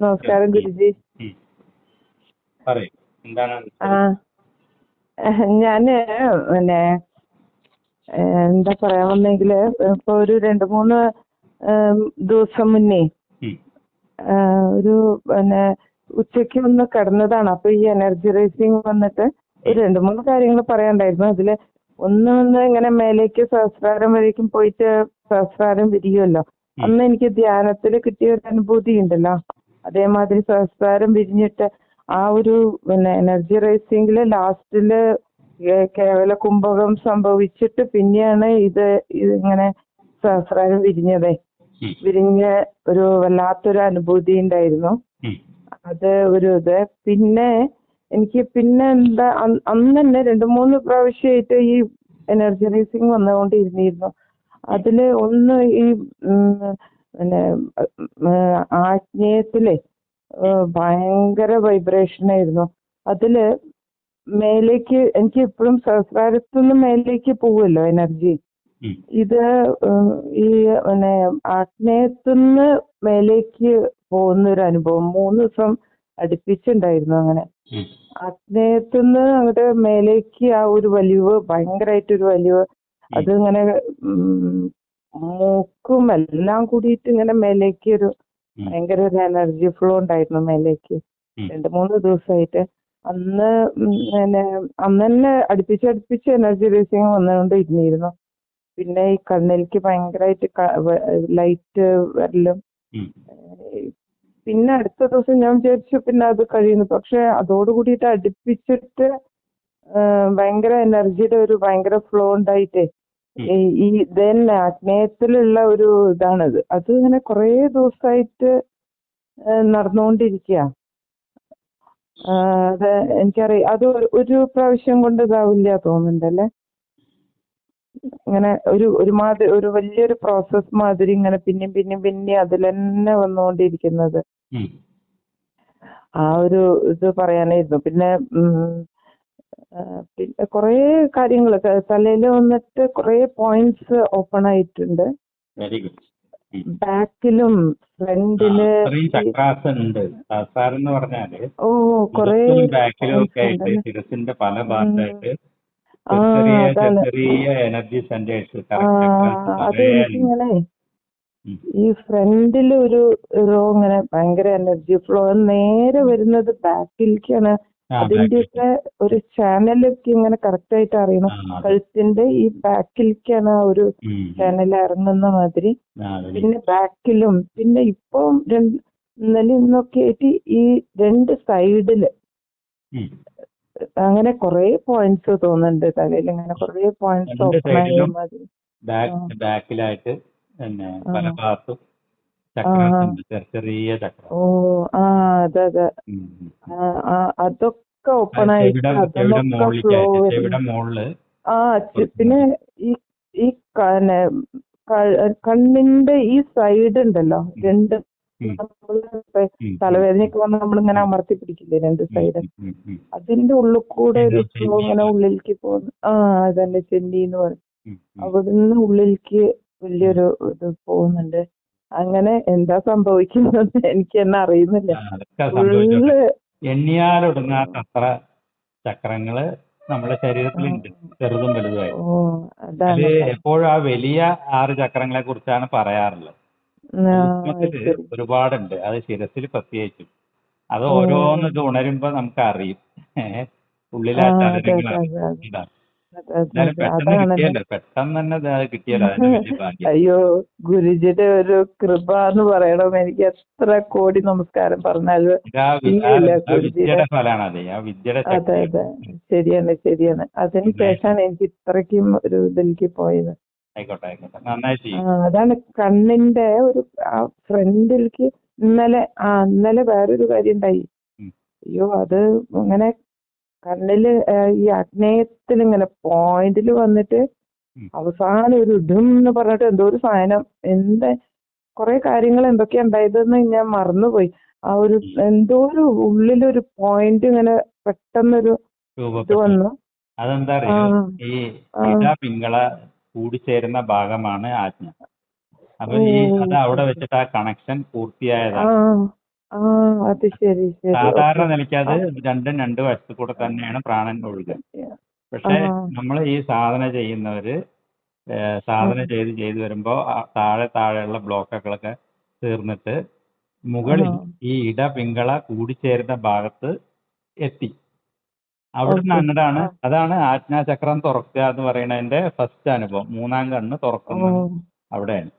നമസ്കാരം ഗുരുജി. ആ ഞാൻ പിന്നെ എന്താ പറയാ വന്നെങ്കിൽ ഇപ്പൊ ഒരു രണ്ട് മൂന്ന് ദിവസം മുന്നേ ഒരു പിന്നെ ഉച്ചയ്ക്ക് ഒന്ന് കിടന്നതാണ്. അപ്പൊ ഈ എനർജി റേസിംഗ് വന്നിട്ട് ഒരു രണ്ട് മൂന്ന് കാര്യങ്ങൾ പറയാണ്ടായിരുന്നു. അതിൽ ഒന്ന് ഒന്ന് ഇങ്ങനെ മേലേക്ക് സഹസ്രാരം വരേക്കും പോയിട്ട് സഹസ്രാരം വിരിയുമല്ലോ അന്ന് എനിക്ക് ധ്യാനത്തിൽ കിട്ടിയ ഒരു അനുഭൂതി ഉണ്ടല്ലോ അതേമാതിരി സംസ്കാരം വിരിഞ്ഞിട്ട് ആ ഒരു പിന്നെ എനർജി റേസിംഗിൽ ലാസ്റ്റിൽ കേവല കുംഭകം സംഭവിച്ചിട്ട് പിന്നെയാണ് ഇത് ഇതിങ്ങനെ ഇങ്ങനെ സഹസ്രാരം വിരിഞ്ഞതേ. വിരിഞ്ഞ ഒരു വല്ലാത്തൊരു അനുഭൂതി ഉണ്ടായിരുന്നു. അത് ഒരു ഇത്. പിന്നെ എനിക്ക് പിന്നെ എന്താ അന്ന് തന്നെ രണ്ട് മൂന്ന് പ്രാവശ്യമായിട്ട് ഈ എനർജി റേസിംഗ് വന്നുകൊണ്ടിരുന്നിരുന്നു. അതിൽ ഒന്ന് ഈ പിന്നെ ആജ്ഞേയത്തിലെ ഭയങ്കര വൈബ്രേഷൻ ആയിരുന്നു. അതിൽ മേലേക്ക് എനിക്ക് ഇപ്പോഴും സഹസ്രാരത്തുനിന്ന് മേലേക്ക് പോവുമല്ലോ എനർജി ഇത് ഈ പിന്നെ ആഗ്നേയത്തുനിന്ന് മേലേക്ക് പോകുന്ന ഒരു അനുഭവം. മൂന്ന് ദിവസം അടുപ്പിച്ചുണ്ടായിരുന്നു അങ്ങനെ. ഉം. ആഗ്നേയത്തുനിന്ന് അങ്ങോട്ട് മേലേക്ക് ആ ഒരു വലിവ് ഭയങ്കരമായിട്ടൊരു വലിവ്. അതിങ്ങനെ മൂക്കും എല്ലാം കൂടിയിട്ട് ഇങ്ങനെ മേലേക്ക് ഒരു ഭയങ്കര ഒരു എനർജി ഫ്ലോ ഉണ്ടായിരുന്നു മേലേക്ക്. രണ്ട് മൂന്ന് ദിവസമായിട്ട് അന്ന് പിന്നെ അന്ന് തന്നെ അടുപ്പിച്ച് അടുപ്പിച്ച് എനർജി റേസിങ് വന്നുകൊണ്ട് ഇരുന്നിരുന്നു പിന്നെ ഈ കണ്ണിലേക്ക് ഭയങ്കരമായിട്ട് ലൈറ്റ് വരലും. പിന്നെ അടുത്ത ദിവസം ഞാൻ വിചാരിച്ചു പിന്നെ അത് കഴിയുന്നു. പക്ഷെ അതോട് കൂടിയിട്ട് അടുപ്പിച്ചിട്ട് ഭയങ്കര എനർജിയുടെ ഒരു ഭയങ്കര ഫ്ലോ ഉണ്ടായിട്ടേ. ഈ ഇതല്ല ആഗ്നേയത്തിലുള്ള ഒരു ഇതാണത്. അത് ഇങ്ങനെ കുറേ ദിവസമായിട്ട് നടന്നുകൊണ്ടിരിക്കുക അത് എനിക്കറിയാം. അത് ഒരു- പ്രാവശ്യം കൊണ്ട് ഇതാവില്ല തോന്നുന്നുണ്ടല്ലേ? ഇങ്ങനെ ഒരു ഒരു ഒരുമാതിരി ഒരു വലിയൊരു പ്രോസസ് മാതിരി ഇങ്ങനെ പിന്നെയും പിന്നെയും പിന്നെയും അതിൽ തന്നെ വന്നുകൊണ്ടിരിക്കുന്നത്. ആ ഒരു ഇത് പറയാനായിരുന്നു പിന്നെ പിന്നെ കുറേ കാര്യങ്ങൾ തലയിൽ വന്നിട്ട് കുറേ പോയിന്റ്സ് ഓപ്പൺ ആയിട്ടുണ്ട്. വെരി ഗുഡ് ബാക്കിലും ഫ്രണ്ടിൽ ചക്രാസ് ഉണ്ട് എന്ന് പറഞ്ഞാൽ ഓ കുറേ ബാക്കിലും ഒക്കെ points ആയിട്ട് ശിരസിന്റെ പല ഭാഗത്തായിട്ട് ചെറിയ എനർജി സെന്റേഴ്സ് ഈ ഫ്രണ്ടിൽ ഒരു റോ ഇങ്ങനെ ഭയങ്കര എനർജി ഫ്ലോ നേരെ വരുന്നത് ബാക്കിലേക്കാണ് അതിന്റെയൊക്കെ ഒരു ചാനലൊക്കെ ഇങ്ങനെ കറക്റ്റ് ആയിട്ട് അറിയണം. കഴുത്തിന്റെ ഈ ബാക്കിലേക്കാണ് ആ ഒരു ചാനൽ ഇറങ്ങുന്ന മാതിരി. പിന്നെ ബാക്കിലും പിന്നെ ഇപ്പം രണ്ട് ഇന്നലെ ഇന്നൊക്കെ ആയിട്ട് ഈ രണ്ട് സൈഡിൽ അങ്ങനെ കുറെ പോയിന്റ്സ് തോന്നുന്നുണ്ട് തലയിൽ. ഇങ്ങനെ കുറെ പോയിന്റ്സ് ഓപ്പൺ ആയ മാതിരി. ബാക്ക് ബാക്കിലായിട്ട് പിന്നെ ആ. പല ഭാഗത്തും ചക്രാസ് ഉണ്ട് ചെറിയ ചെറിയ ചക്രം. ഓ ആ അതെ അതെ. അതൊക്കെ ഓപ്പൺ ആയിട്ട് ഫ്ലോ ആ പിന്നെ ഈ ഈ കണ്ണിന്റെ ഈ സൈഡ് ഉണ്ടല്ലോ രണ്ട് തലവേദനയൊക്കെ വന്ന് നമ്മളിങ്ങനെ അമർത്തി പിടിക്കില്ലേ രണ്ട് സൈഡ് അതിന്റെ ഉള്ളിൽ കൂടെ ഒരു ഫ്ലോ ഇങ്ങനെ ഉള്ളിലേക്ക് പോകുന്നു. ആ അതന്നെ ചെന്നി എന്ന് പറയും. അവിടുന്ന് ഉള്ളിലേക്ക് വലിയൊരു ഇത് പോകുന്നുണ്ട്. അങ്ങനെ എന്താ സംഭവിക്കുന്നത് എനിക്ക് തന്നെ അറിയുന്നില്ല. ഫുള്ള് എണ്ണിയാലൊടുങ്ങാത്തത്ര ചക്രങ്ങൾ നമ്മുടെ ശരീരത്തിലുണ്ട്. ചെറുതും വലുതുമായി അതിൽ എപ്പോഴും ആ വലിയ ആറ് ചക്രങ്ങളെ കുറിച്ചാണ് പറയാറുള്ളത്. ഒരുപാടുണ്ട്. അത് ശിരസിൽ പ്രത്യേകിച്ചും. അത്. ഓരോന്ന് ഇത് ഉണരുമ്പോ നമുക്ക് അറിയും ഉള്ളിലെ ചലനങ്ങൾ അയ്യോ ഗുരുജിയുടെ ഒരു കൃപ എന്ന് പറയണം എനിക്ക് എത്ര കോടി നമസ്കാരം പറഞ്ഞാലും അത് അതെ. ശരിയാണ് ശരിയാണ്. അതിന് ശേഷമാണ് എനിക്ക് ഇത്രയ്ക്കും ഒരു ഇതിലേക്ക് പോയത്. അതാണ് കണ്ണിന്റെ ഒരു ഫ്രണ്ടിലേക്ക് ഇന്നലെ ആ ഇന്നലെ വേറൊരു കാര്യം ഉണ്ടായി. അയ്യോ അത് ഇങ്ങനെ കണ്ണിൽ ഈ അഗ്നേയത്തിൽ ഇങ്ങനെ പോയിന്റിൽ വന്നിട്ട്. അവസാനം ഒരു ഇടും എന്ന് പറഞ്ഞിട്ട് എന്തോ ഒരു സാധനം എന്താ കുറെ കാര്യങ്ങൾ എന്തൊക്കെയാ ഉണ്ടായതെന്ന് ഞാൻ മറന്നുപോയി. ആ ഒരു എന്തോ ഒരു ഉള്ളിലൊരു പോയിന്റ് ഇങ്ങനെ പെട്ടെന്നൊരു ഇത് വന്നു. അതെന്താ അറിയോ ഈ പിങ്കള കൂടിച്ചേരുന്ന ഭാഗമാണ് ആജ്ഞ. അപ്പൊ ഈ. അത് അവിടെ വെച്ചിട്ട് ആ കണക്ഷൻ പൂർത്തിയായതാണ് അത് ശരി ശരി. സാധാരണ നിലയ്ക്ക് അത് രണ്ടും രണ്ട് വശത്തു കൂടെ തന്നെയാണ് പ്രാണൻ ഒഴുകുക. പക്ഷെ. നമ്മൾ ഈ സാധന ചെയ്യുന്നവര് സാധന ചെയ്ത് ചെയ്ത് വരുമ്പോ താഴെ താഴെയുള്ള ബ്ലോക്കുകളൊക്കെ തീർന്നിട്ട് മുകളിൽ. ഈ ഇട പിങ്കള കൂടിച്ചേരുന്ന ഭാഗത്ത് എത്തി. അവിടുന്ന് ആ. അതാണ് ആജ്ഞാചക്രം തുറക്കുക എന്ന് പറയുന്നതിന്റെ ഫസ്റ്റ് അനുഭവം. മൂന്നാം കണ്ണ് തുറക്കുന്നത് അവിടെയാണ്.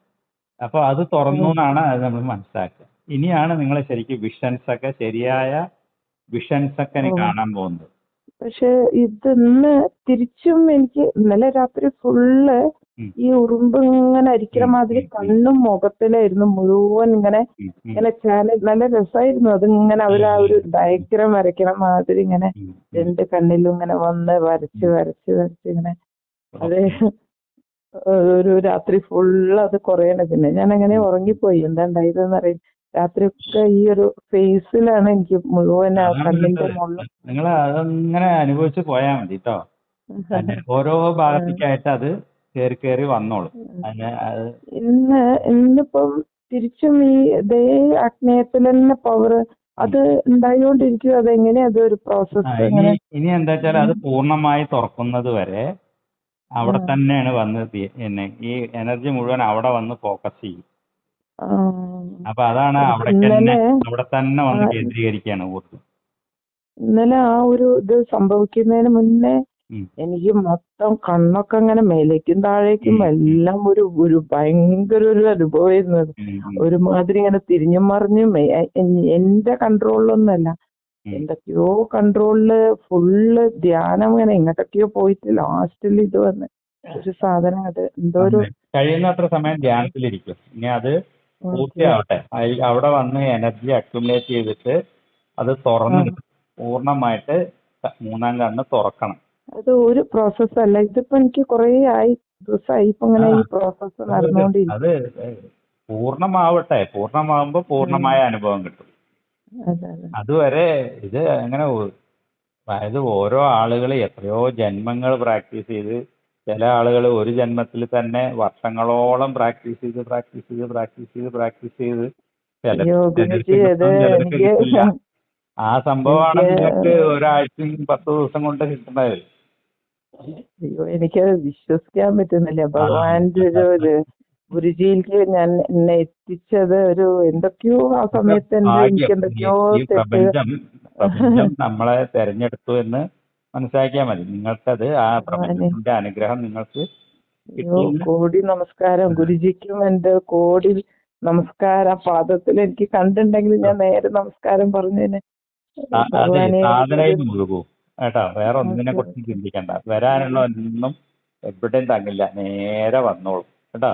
അപ്പൊ അത് തുറന്നു എന്നാണ് അത് നമ്മൾ മനസ്സിലാക്കുക. ഇനിയാണ് നിങ്ങൾ ശരിക്കും വിഷൻസ് ഒക്കെ ശരിയായ വിഷൻസ് ഒക്കെ ഇനി കാണാൻ പോകുന്നത്. പക്ഷെ ഇത് ഇന്ന് തിരിച്ചും എനിക്ക് ഇന്നലെ രാത്രി ഫുള്ള് ഈ ഉറുമ്പ് ഇങ്ങനെ അരിക്കണ മാതിരി. കണ്ണും മുഖത്തിലായിരുന്നു മുഴുവൻ ഇങ്ങനെ ഇങ്ങനെ ചാനൽ നല്ല രസമായിരുന്നു അത് ഇങ്ങനെ അവർ ആ ഒരു ഡയഗ്രം വരയ്ക്കണ മാതിരി ഇങ്ങനെ. രണ്ട് കണ്ണിലും ഇങ്ങനെ വന്ന് വരച്ച് വരച്ച് വരച്ച് ഇങ്ങനെ അത് ഒരു രാത്രി ഫുള്ള് അത് കുറയണ പിന്നെ. ഞാൻ അങ്ങനെ ഉറങ്ങിപ്പോയി. എന്താ ഉണ്ടായതെന്ന് അറിയില്ല രാത്രിയൊക്കെ ഈ ഒരു ഫേസിലാണ് എനിക്ക് മുഴുവൻ കണ്ണിന്റെ മുകളിൽ നിങ്ങൾ അതങ്ങനെ അനുഭവിച്ച് പോയാൽ മതി കേട്ടോ ഓരോ ഭാഗത്തേക്കായിട്ട് അത് കേറി കേറി വന്നോളും. ഇന്ന് ഇന്നിപ്പം തിരിച്ചും ഈ ഇതേ അഗ്നേയത്തിൽ തന്നെ പവർ അത് ഉണ്ടായോണ്ടിരിക്കും അതെങ്ങനെയാ അതൊരു പ്രോസസ് ഇനി എന്താ വെച്ചാൽ അത് പൂർണമായി തുറക്കുന്നത് വരെ അവിടെ തന്നെയാണ് വന്ന് പിന്നെ ഈ എനർജി മുഴുവൻ അവിടെ വന്ന് ഫോക്കസ് ചെയ്യും. അപ്പൊ അതാണ് അവിടെ അവിടെ തന്നെ വന്ന് കേന്ദ്രീകരിക്കുകയാണ് ഊർജം ഇന്നലെ ആ ഒരു ഇത് സംഭവിക്കുന്നതിന് മുന്നേ എനിക്ക് മൊത്തം കണ്ണൊക്കെ അങ്ങനെ മേലേക്കും താഴേക്കും എല്ലാം ഒരു ഒരു ഭയങ്കര ഒരു അനുഭവമായിരുന്നു ഒരുമാതിരി ഇങ്ങനെ തിരിഞ്ഞും മറിഞ്ഞും എന്റെ കൺട്രോളിലൊന്നല്ല. എന്തൊക്കെയോ കൺട്രോളിൽ ഫുള്ള് ധ്യാനം ഇങ്ങനെ എങ്ങോട്ടൊക്കെയോ പോയിട്ട് ലാസ്റ്റിൽ ഇത് വന്ന്. ഒരു സാധനം അത് എന്തോ ഒരു കഴിയുന്നത്ര സമയം ധ്യാനത്തിലിരിക്കും. ഇനി അത് പൂർത്തിയാവട്ടെ. അവിടെ വന്ന് എനർജി അക്യുമുലേറ്റ് ചെയ്തിട്ട് അത് തുറന്ന് പൂർണമായിട്ട് മൂന്നാം കണ്ണ് തുറക്കണം. അത് ഒരു പ്രോസസ് അല്ല. ഇതിപ്പോ എനിക്ക് കുറേ ആയി ദിവസമായി ഇപ്പൊ ഇങ്ങനെ ഈ പ്രോസസ് നടന്നുകൊണ്ടിരിക്കും അത് പൂർണമാവട്ടെ. പൂർണമാവുമ്പോ പൂർണമായ അനുഭവം കിട്ടും. അതെ അതെ. അതുവരെ ഇത് അങ്ങനെ അതായത് ഓരോ ആളുകൾ എത്രയോ ജന്മങ്ങൾ പ്രാക്ടീസ് ചെയ്ത് ചില ആളുകൾ ഒരു ജന്മത്തിൽ തന്നെ വർഷങ്ങളോളം പ്രാക്ടീസ് ചെയ്ത് പ്രാക്ടീസ് ചെയ്ത് പ്രാക്ടീസ് ചെയ്ത് പ്രാക്ടീസ് ചെയ്ത് ചിലർക്ക് ആ സംഭവമാണ് നിങ്ങൾക്ക് ഒരാഴ്ചയും പത്ത് ദിവസം കൊണ്ട് കിട്ടുന്നത്. അയ്യോ എനിക്കത് വിശ്വസിക്കാൻ പറ്റുന്നില്ല. ഭഗവാന്റെ ഒരു ഒരു ഗുരുജിയിലേക്ക് ഞാൻ എന്നെ എത്തിച്ചത് ഒരു എന്തൊക്കെയോ ആ സമയത്ത് എനിക്ക് എന്തൊക്കെയോ നമ്മളെ തെരഞ്ഞെടുത്തു എന്ന് മനസ്സിലാക്കിയാൽ മതി. നിങ്ങൾക്കത് ആ പ്രപഞ്ചത്തിന്റെ അനുഗ്രഹം നിങ്ങൾക്ക് കോടി നമസ്കാരം. ഗുരുജിക്കും എന്റെ കോടി നമസ്കാരം. പാദത്തിൽ എനിക്ക് കണ്ടിട്ടുണ്ടെങ്കിൽ ഞാൻ നേരെ നമസ്കാരം പറഞ്ഞതിന് സാധനയിൽ മുഴുകൂ. കേട്ടോ വേറെ ഒന്നിനെ. കുറിച്ച് ചിന്തിക്കണ്ട. വരാനുള്ള ഒന്നും എവിടെയും തങ്ങില്ല. നേരെ വന്നോളും. കേട്ടോ.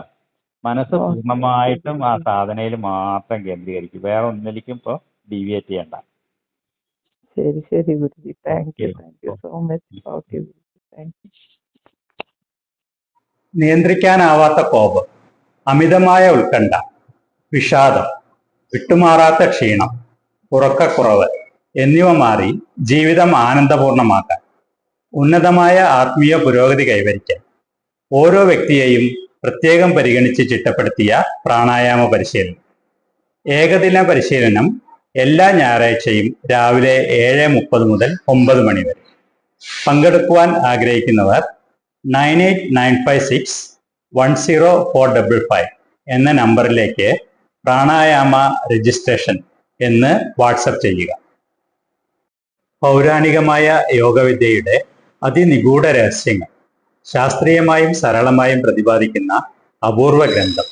മനസ്സ്. പൂർണമായിട്ടും ആ സാധനയിൽ മാത്രം കേന്ദ്രീകരിക്കും. വേറെ ഒന്നിലേക്കും ഇപ്പോൾ ഡീവിയേറ്റ് ചെയ്യണ്ട. ശരി ശരി Guruji. Thank you. Thank you so much okay thank you നിയന്ത്രിക്കാനാവാത്ത കോപം അമിതമായ ഉത്കണ്ഠ വിഷാദം വിട്ടുമാറാത്ത ക്ഷീണം ഉറക്കക്കുറവ് എന്നിവ മാറി ജീവിതം ആനന്ദപൂർണമാക്കാൻ ഉന്നതമായ ആത്മീയ പുരോഗതി കൈവരിക്കാൻ ഓരോ വ്യക്തിയെയും പ്രത്യേകം പരിഗണിച്ച് ചിട്ടപ്പെടുത്തിയ പ്രാണായാമ പരിശീലനം. ഏകദിന പരിശീലനം എല്ലാ ഞായറാഴ്ചയും രാവിലെ ഏഴ് മുപ്പത് മുതൽ ഒമ്പത് മണി വരെ. പങ്കെടുക്കുവാൻ ആഗ്രഹിക്കുന്നവർ nine eight nine five six one zero four double five എന്ന നമ്പറിലേക്ക് പ്രാണായാമ രജിസ്ട്രേഷൻ എന്ന് വാട്സപ്പ് ചെയ്യുക. പൗരാണികമായ യോഗവിദ്യയുടെ അതിനിഗൂഢ രഹസ്യങ്ങൾ ശാസ്ത്രീയമായും സരളമായും പ്രതിപാദിക്കുന്ന അപൂർവ ഗ്രന്ഥം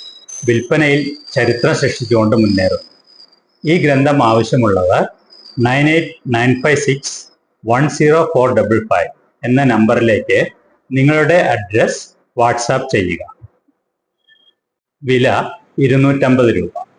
വിൽപ്പനയിൽ ചരിത്രം സൃഷ്ടിച്ചുകൊണ്ട് മുന്നേറുന്നു. ഈ ഗ്രന്ഥം ആവശ്യമുള്ളവർ nine eight nine five six one zero four double five എന്ന നമ്പറിലേക്ക് നിങ്ങളുടെ അഡ്രസ് വാട്സാപ്പ് ചെയ്യുക. വില ഇരുന്നൂറ്റമ്പത് രൂപ.